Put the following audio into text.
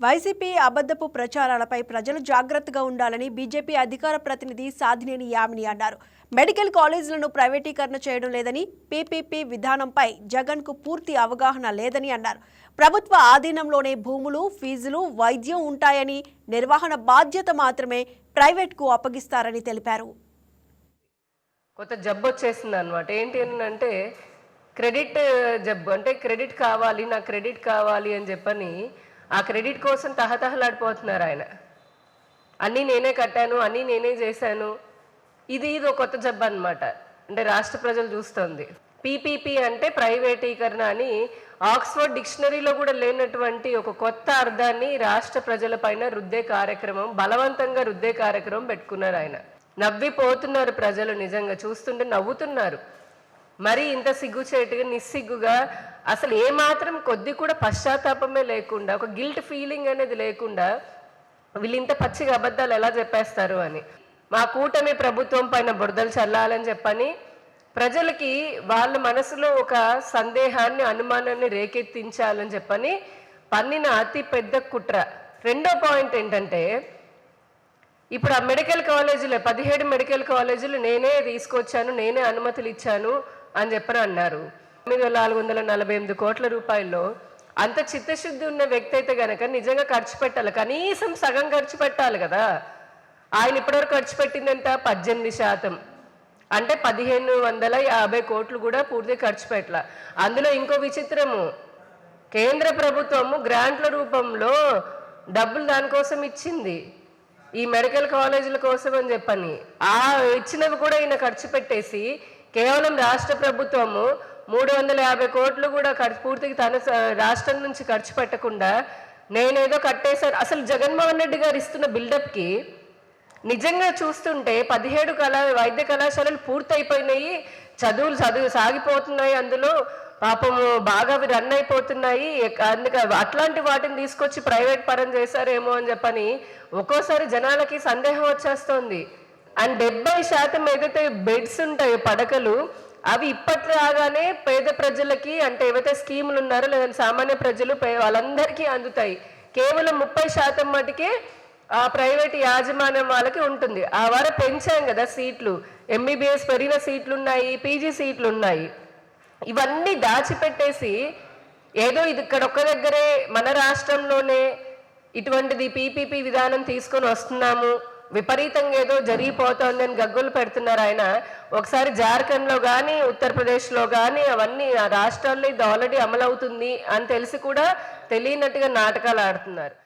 YCP అబద్ధపు ప్రచారాలపై ప్రజలు జాగ్రత్తగా ఉండాలని బీజేపీ అధికార ప్రతినిధి సాధినేని యామిని అన్నారు. మెడికల్ కాలేజీలను ప్రైవేటీకరణ చేయడం లేదని పీపీపీ విధానంపై జగన్కు పూర్తి అవగాహన లేదని అన్నారు. ప్రభుత్వ ఆధీనంలోనే భూములు ఫీజులు వైద్యం ఉంటాయని నిర్వహణ బాధ్యత మాత్రమే ప్రైవేట్కు అప్పగిస్తారని తెలిపారు. కొత్త జబ్బు వచ్చేసింది అనమాట ఏంటి అంటే క్రెడిట్ జబ్బు అంటే క్రెడిట్ కావాలి నా క్రెడిట్ కావాలి అని చెప్పని ఆ క్రెడిట్ కోసం తహతహలాడిపోతున్నారు ఆయన. అన్నీ నేనే కట్టాను అన్నీ నేనే చేశాను. ఇది ఇది ఒక కొత్త జబ్బు అనమాట అంటే రాష్ట్ర ప్రజలు చూస్తుంది. పీపీపీ అంటే ప్రైవేటీకరణ అని ఆక్స్ఫర్డ్ డిక్షనరీలో కూడా లేనటువంటి ఒక కొత్త అర్థాన్ని రాష్ట్ర ప్రజల పైన రుద్దే కార్యక్రమం బలవంతంగా రుద్దే కార్యక్రమం పెట్టుకున్నారు ఆయన. నవ్విపోతున్నారు ప్రజలు నిజంగా. చూస్తుంటే నవ్వుతున్నారు. మరి ఇంత సిగ్గుచేటుగా నిస్సిగ్గుగా అసలు ఏమాత్రం కొద్ది కూడా పశ్చాత్తాపమే లేకుండా ఒక గిల్ట్ ఫీలింగ్ అనేది లేకుండా వీళ్ళు ఇంత పచ్చిగా అబద్ధాలు ఎలా చెప్పేస్తారు అని. మా కూటమి ప్రభుత్వం పైన బురదలు చల్లాలని చెప్పని ప్రజలకి వాళ్ళ మనసులో ఒక సందేహాన్ని అనుమానాన్ని రేకెత్తించాలని చెప్పని పన్నిన అతి పెద్ద కుట్ర. రెండో పాయింట్ ఏంటంటే ఇప్పుడు ఆ మెడికల్ కాలేజీలో పదిహేడు మెడికల్ కాలేజీలు నేనే తీసుకొచ్చాను నేనే అనుమతులు ఇచ్చాను అని చెప్పని అన్నారు. తొమ్మిది వేల నాలుగు వందల నలభై ఎనిమిది కోట్ల రూపాయల్లో అంత చిత్తశుద్ధి ఉన్న వ్యక్తి అయితే గనక నిజంగా ఖర్చు పెట్టాలి. కనీసం సగం ఖర్చు పెట్టాలి కదా. ఆయన ఇప్పటివరకు ఖర్చు పెట్టిందంట పద్దెనిమిది శాతం. అంటే పదిహేను వందల యాభై కోట్లు కూడా పూర్తిగా ఖర్చు పెట్టాల. అందులో ఇంకో విచిత్రము. కేంద్ర ప్రభుత్వము గ్రాంట్ల రూపంలో డబ్బులు దానికోసం ఇచ్చింది. ఈ మెడికల్ కాలేజీల కోసం అని చెప్పని. ఆ ఇచ్చినవి కూడా ఈయన ఖర్చు పెట్టేసి కేవలం రాష్ట్ర ప్రభుత్వము మూడు వందల యాభై కోట్లు కూడా ఖర్చు పూర్తిగా తన స- రాష్ట్రం నుంచి ఖర్చు పెట్టకుండా నేనేదో కట్టేశాను. అసలు జగన్మోహన్ రెడ్డి గారు ఇస్తున్న బిల్డప్కి నిజంగా చూస్తుంటే పదిహేడు కళా వైద్య కళాశాలలు పూర్తయిపోయినాయి. చదువులు చదువు సాగిపోతున్నాయి అందులో. పాపము బాగా అవి రన్ అయిపోతున్నాయి. అందుకే అట్లాంటి వాటిని తీసుకొచ్చి ప్రైవేట్ పరం చేశారేమో అని చెప్పని ఒక్కోసారి జనాలకి సందేహం వచ్చేస్తోంది. అండ్ డెబ్బై శాతం ఏదైతే బెడ్స్ ఉంటాయో పడకలు అవి ఇప్పట్లాగానే పేద ప్రజలకి అంటే ఏవైతే స్కీములు ఉన్నారో లేదంటే సామాన్య ప్రజలు పే- వాళ్ళందరికీ అందుతాయి. కేవలం ముప్పై శాతం మటుకే ఆ ప్రైవేట్ యాజమాన్యం వాళ్ళకి ఉంటుంది. ఆ వార పెంచాం కదా సీట్లు. ఎంబీబీఎస్ పెరిగిన సీట్లు ఉన్నాయి పీజీ సీట్లు ఉన్నాయి ఇవన్నీ దాచిపెట్టేసి ఏదో ఇది ఇక్కడ ఒక్క దగ్గరే మన రాష్ట్రంలోనే ఇటువంటిది పీపీపీ విధానం తీసుకొని వస్తున్నాము. విపరీతంగా ఏదో జరిగిపోతోంది అని గగ్గులు పెడుతున్నారు ఆయన. ఒకసారి జార్ఖండ్లో కానీ ఉత్తరప్రదేశ్లో కానీ అవన్నీ ఆ రాష్ట్రాల్లో ఇది ఆల్రెడీ అమలవుతుంది అని తెలిసి కూడా తెలియనట్టుగా నాటకాలు ఆడుతున్నారు.